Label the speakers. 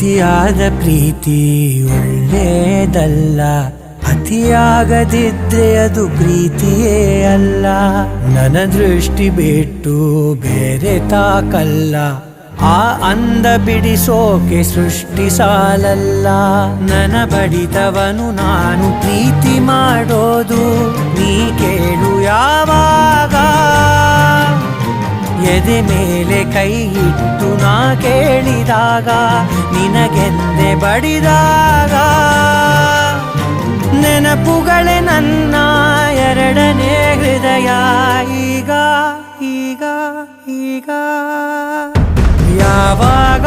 Speaker 1: ಅತಿಯಾದ ಪ್ರೀತಿ ಒಳ್ಳೇದಲ್ಲ ಅತಿಯಾಗದಿದ್ರೆ ಅದು ಪ್ರೀತಿಯೇ ಅಲ್ಲ. ನನ್ನ ದೃಷ್ಟಿ ಬಿಟ್ಟು ಬೇರೆ ತಾಕಲ್ಲ. ಆ ಅಂದ ಬಿಡಿಸೋಕೆ ಸೃಷ್ಟಿ ಸಾಲಲ್ಲ. ನನ್ನ ಬಡಿತವನು ನಾನು ಪ್ರೀತಿ ಮಾಡೋದು. ನೀ ಕೇಳು ಯಾವಾಗ? ಎದೆ ಮೇಲೆ ಕೈ ಇಟ್ಟು ನಾ ನಿಂತಾಗ ನಿನಗೆಂದೆ ಬಡಿದಾಗ. ನೆನಪುಗಳೇ ನನ್ನ ಎರಡನೇ ಹೃದಯ. ಈಗ ಈಗ ಈಗ. ಯಾವಾಗ